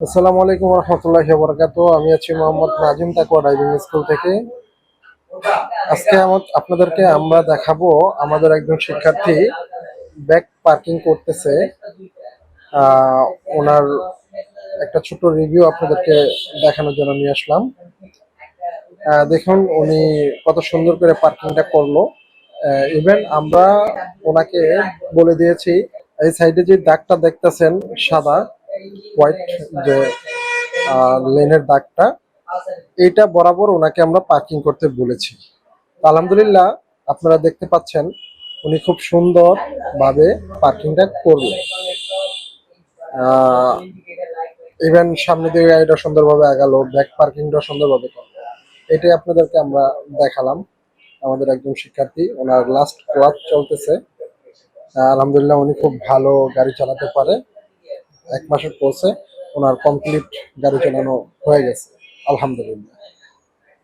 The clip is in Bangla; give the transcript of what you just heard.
আসসালামু আলাইকুম রহমতুল্লাহি বরকাত আমি আছি মোহাম্মদ নাজিম তাকুয়া ড্রাইভিং স্কুল থেকে। আজকে আপনাদেরকে আমরা দেখাবো আমাদের একজন শিক্ষার্থী ব্যাক পার্কিং করতেছে। ওনার একটা ছোট রিভিউ আপনাদেরকে দেখানোর জন্য নিয়ে আসলাম। দেখুন, উনি কত সুন্দর করে পার্কিংটা করল। ইভেন আমরা ওনাকে বলে দিয়েছি, এই সাইডে যে দাগটা দেখতেছেন সাদা হোয়াইট যে লেনের দাগটা, এটা বরাবর ওনাকে আমরা পার্কিং করতে বলেছি। আলহামদুলিল্লাহ, আপনারা দেখতে পাচ্ছেন, উনি খুব সুন্দর ভাবে পার্কিংটা করল ইভেন সামনে দিকে গাড়িটা সুন্দরভাবে আগালো ব্যাক পার্কিংটা সুন্দরভাবে করল। এটাই আপনাদেরকে আমরা দেখালাম। আমাদের একজন শিক্ষার্থী, ওনার লাস্ট ক্লাস চলতেছে। আলহামদুলিল্লাহ, উনি খুব ভালো গাড়ি চালাতে পারে। এক মাসের কোর্সে ওনার কমপ্লিট গাড়ি চালানো হয়ে গেছে। আলহামদুলিল্লাহ।